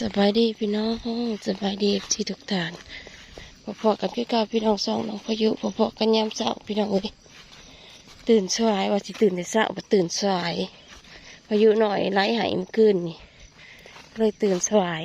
สบายดีพี่น้องสบายดีที่ทุกท่านพอๆกับพี่กาพี่น้องสองน้องพายุพอๆกันยามเช้าพี่น้องเอ้ยตื่นสายว่าสิตื่นแต่เช้าบ่ตื่นสายพายุหน่อยไล่หายมื่อคืนนี่เลยตื่นสาย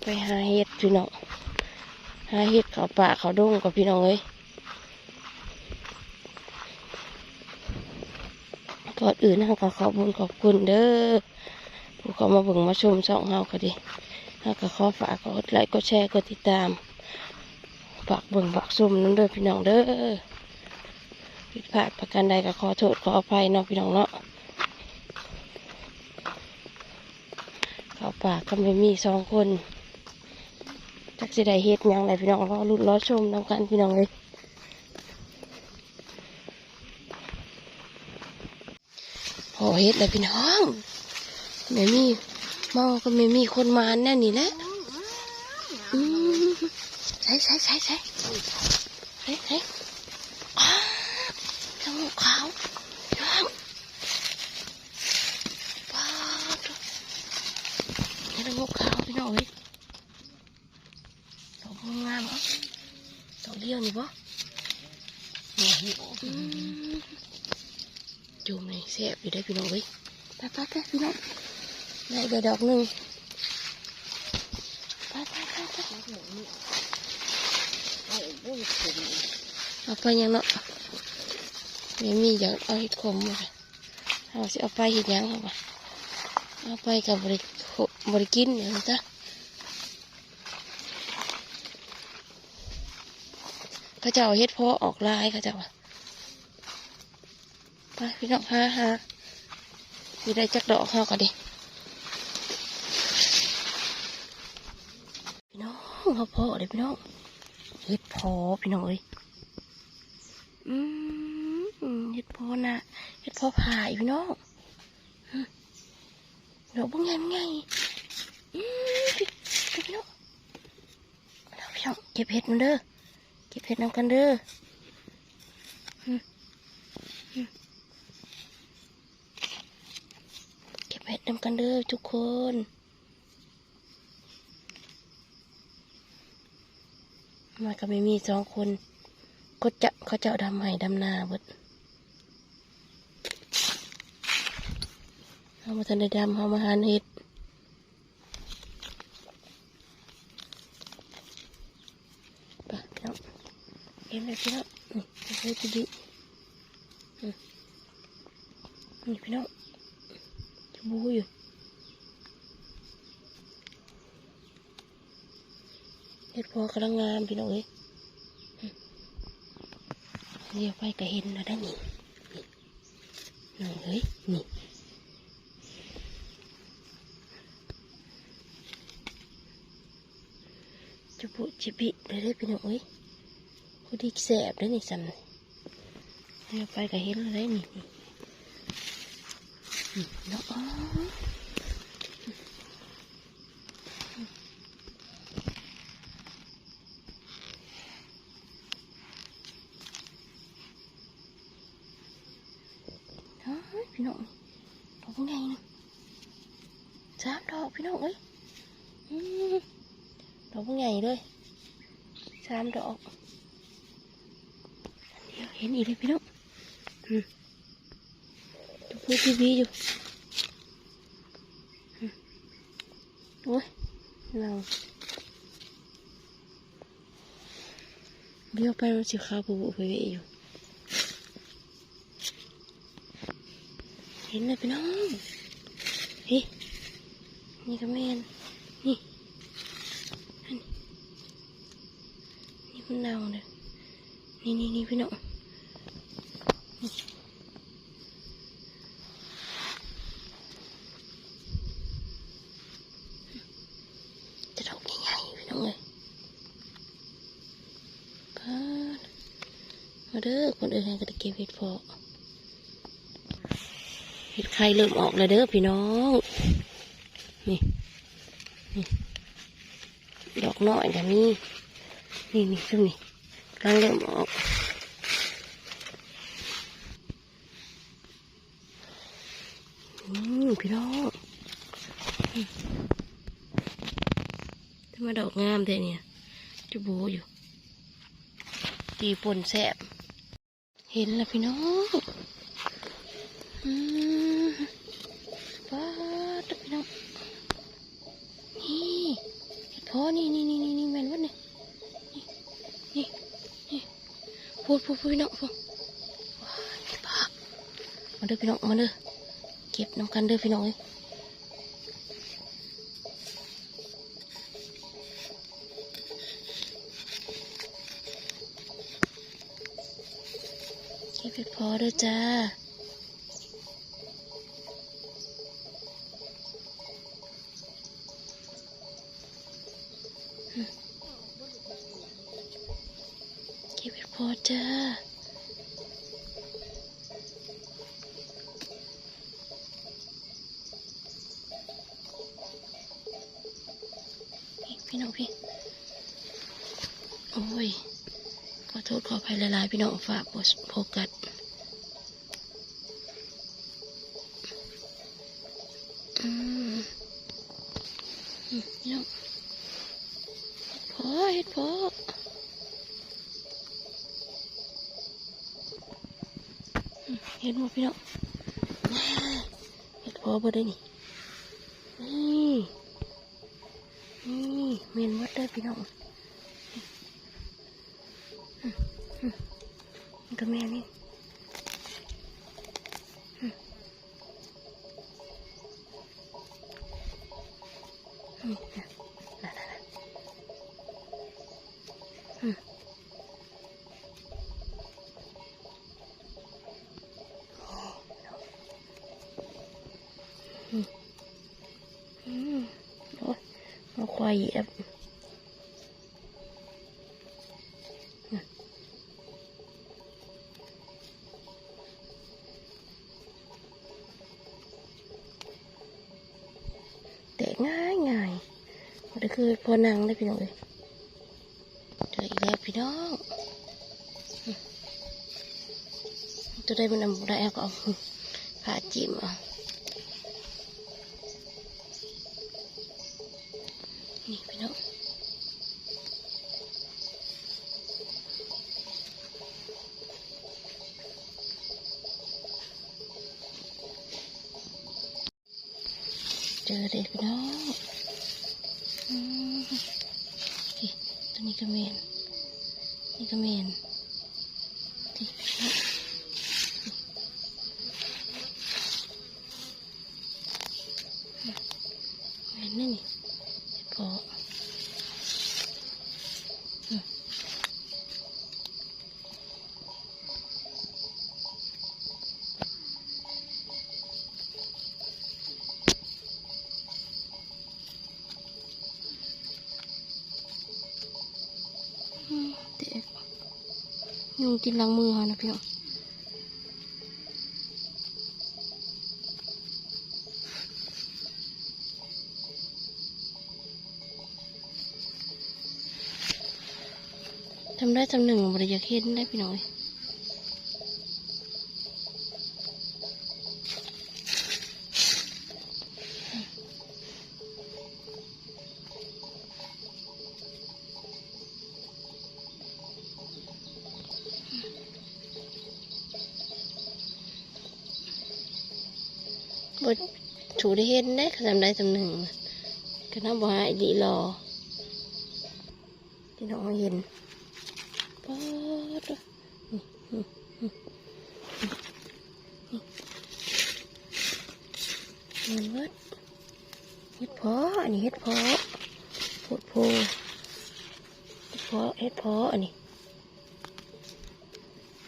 ไปหาเห็ดพี่น้องหาเห็ดเขาป่าเขาดงกับพี่น้องเอ้ย ก่อนอื่นนะก็ขอบุญขอบคุณเด้อผู้เขามาเบิ่งมาชมช่องเฮาก็ดีเฮาก็ขอฝากกดไลค์กดแชร์กดติดตามฝากเบิ่งฝากชมนั่นเด้อพี่น้องเด้อผิดพลาดประการใดก็ขอโทษขออภัยเนาะพี่น้องเนาะเขาปากก็ไม่มีสองคนจักสิได้เฮ็ดยังไรพี่น้องรอลุ้นรอชมน้ำกันพี่น้องเลย พอ เฮ็ดเลยพี่น้องแม่มีเมาก็ไม่มีคนมาแน่นี่แหละใช่ใช่ใช่ใช่ใช่ใช่อ้าวจมูกขาวน้องว้าวนี่จมูกขาวพี่น้องเฮ้ยดอกงามๆอะดอกเลี้ยวนี่บ่อืม จูม นี่แซ่บอยู่ได้พี่น้องเว้ยไปไปไปพี่น้องได้ไปดอกหนึ่งไปไปไปไปเอาไปยังเนาะไม่มีอย่ากเอาเห็ดขมมาเอาสิเอาไปเห็ดยังเอาไปเอาไปกับบริบริกินเนี่ยจ้ะเขาจะเอาเห็ดเพาะออกลายเขาจะว่าไปพี่น้องฮ่าฮ่า มีได้จักดอกเฮาก็ดิพี่น้องเฮาพอเลยพี่น้องเฮ็ดพอพี่น้องเอ้ยอืมเฮ็ดพอนะเฮ็ดพอผ่าอีกพี่น้องดอกบ่ไงบ่ไงอืมพี่พี่น้องเอาพี่น้องเก็บเห็ดมันเด้อเก็บเห็ดนำกันเด้อ เก็ดนำกันเด้อทุกคนมาก็ไม่มีสองคนก็จะเขาจะดำไห้ดำนาบดเอามาทันได้ดำเอามาหานเห็ดไปพี่น้องเอ็มเลยพี่น้องนี่เอาไปดีดีอืมนี่พี่น้องจะ บูอยู่เฮ็ดพอกำลังงามพี่น้องเอ้ยเรียวไปก็เห็นแล้วได้นี่น้องเอ้ยนี่จะบุจิบิเลยเด้พี่น้องเอ้ยพอดีแสบได้นี่สันเรียวไปก็เห็นแล้วได้นี่นี่นี่เนาะอ๋อเฮ้ยพี่น้องดอกไงนี่สามดอกพี่น้ องเอ้ยอืมดอกไงเลยสามดอกเดี๋ย ดทีวีอยู่โอ้ยเราเบี้ยวไปมันสิขาวปูไปเวอยู่เห็นเลยพี่น้องพี่นี่ก็แม่นนี่นี่นี่มันเน่าเลยนี่นี่นี่พี่น้องนี่จะดอกใหญ่ๆพี่น้องเลยป้าดมาเด้อ คนอื่นให้ก็ได้เก็บเห็ดเพาะเห็ดไข่เริ่มออกแล้วเด้อพี่น้อง นี่ นี่ ดอกน้อยแบบนี้นี่นี่ซึ่งนี่กำลังเริ่มออกอืมพี่น้องทำไมดอกงามเท่เนี่ยจะโบอยู่ตีปนแสบ เห็นแล้วพี่น้องอืมป้าดพี่น้องนี่เห็ดพอนี่นี่นี่นี่นี่แมนวะเนี่ยนี่นี่นี่พูดพูดพูดพี่น้องพูดว้ายป้ามาเด้อพี่น้องมาเด้อเก็บน้ำกันเด้อพี่น้องเอ้ย เดเพอเด้อจ้าเก็บเห็ดพอจ้าพี่พี่น้องพี่ โอ้ย ขอโทษขออภัยหลายๆ พี่น้องฝากโฟกัส น้องพอเห็ดพออืมเห็นหมดพี่น้องเห็ดพอบ่ได้นี่นี่นี่เมนวัดได้พี่น้องอืมอืมก็แม่นี่ อืมน่ะน่ะน่ะน่ะอืมอืมอืมโอ้ยมาควายเหยียบ คือพอนังได้พี่น้องเลยเจออีกแล้วพี่น้องตัวได้มันนำได้เอาก็เอาผ่าจิ้มเอา ที่ก็เมนที่พี่น้องเมนนี่นี่พออืมอืมเด็ก ยุงกินหลังมือฮะนะพี่น้องทำได้ทำหนึ่งบริยาเห็นได้พี่น้อย ได้เห็นได้ทำได้ทำหนึ่งก็น่าบอกให้ดีรอพี่น้องเห็นป๊ดนี่นี่นี่นี่นี่เฮ็ดเฮ็ดพออันนี้เฮ็ดพอโพดโพเฮ็ดพอเฮ็ดพออันนี้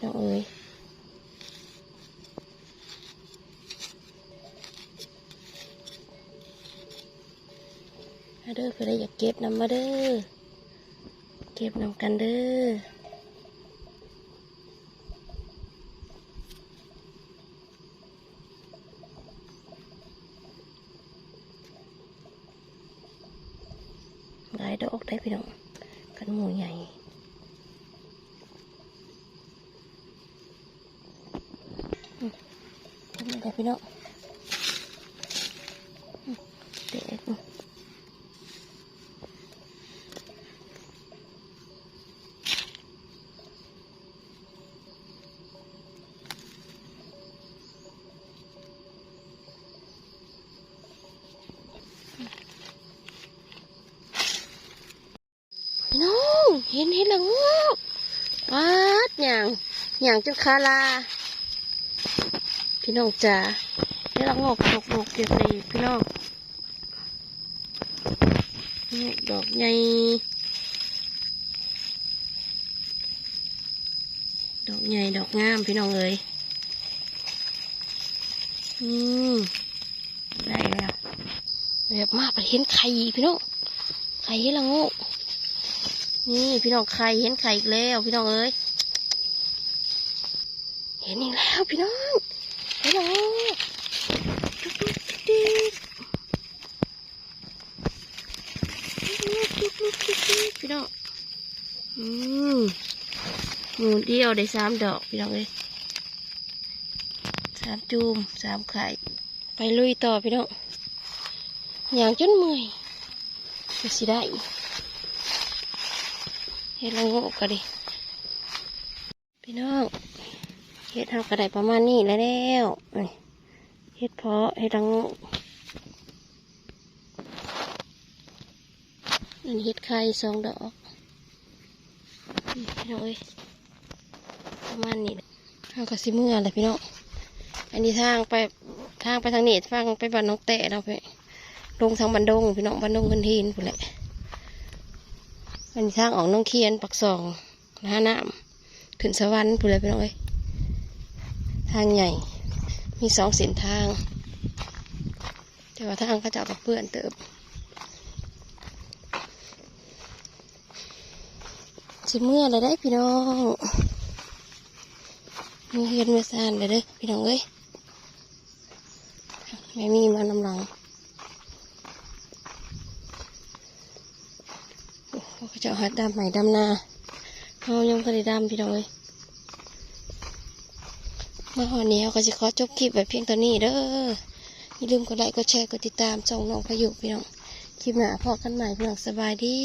น้องเอ๋ย มาเด้อเพื่อได้อยากเก็บนำมาเด้อ เก็บนำกันเด้อหลายดอกได้พี่น้องกันหมูใหญ่ไมได้พี่น้อง ห็นเห็นละงอกวัดอย่างอย่างจนคาลา พี่น้องจ๋าเห็นละงอกดอกดอกเดียวเลยพี่น้องนี่ดอกใหญ่ดอกใหญ่ดอกงามพี่น้องเอ้ยอืมได้แล้วแบบมากไปเห็นไข่พี่น้องไข่เห็นละงอก นี่พี่น้องไข่เห็นไข่อีกแล้วพี่น้องเอ้ยเห็นอีกแล้วพี่น้องเห็นแล้วจุ๊บจุ๊บจุ๊บจุ๊บจุ๊บจุ๊บจุ๊บพี่น้องอืมหมูเดียวได้สามดอกพี่น้องเอ้ยสามจูมสามไข่ไปลุยต่อพี่น้องอย่างจนเมื่อยจะสิได้ เฮ็ดละโงกกันดิพี่น้องเฮ็ดทำกระไดประมาณนี้แล้วแล้วนี่เฮ็ดเพาะเฮ็ดละโงกอันเฮ็ดไข่สองดอกพี่น้องเอ้ยประมาณนี้ทางกระสิเมื่อเลยพี่น้องอันนี้ทางไปทางไปทางนี้ฟังไปบ้านน้องแต่เราไปลงทางบันดงพี่น้องบันดงกันทีนพูดแหละ อันนี้ทางออกน้องเคียนปักสองนะน้ำขึ้นสวรรค์พูดเลยพี่น้อยทางใหญ่ มีสองเส้นทาง แต่ว่าทางเขาจะเอาเปื้อนเติบสิเมื่อเลยได้พี่น้องมีเฮียนเมื่อซานเลยเด้พี่น้องเอ้ยแม่มีมานำหลัง เขาจะหัดดำใหม่ดำนาเขายังพอได้ดำพี่น้องเลยเมื่อวันนี้เขาก็จะขอจบคลิปแบบเพียงตอนนี้เด้ออย่าลืมกดไลค์กดแชร์กดติดตามส่องน้องพายุพี่น้องคลิปหน้าพอกันใหม่พี่น้องสบายดี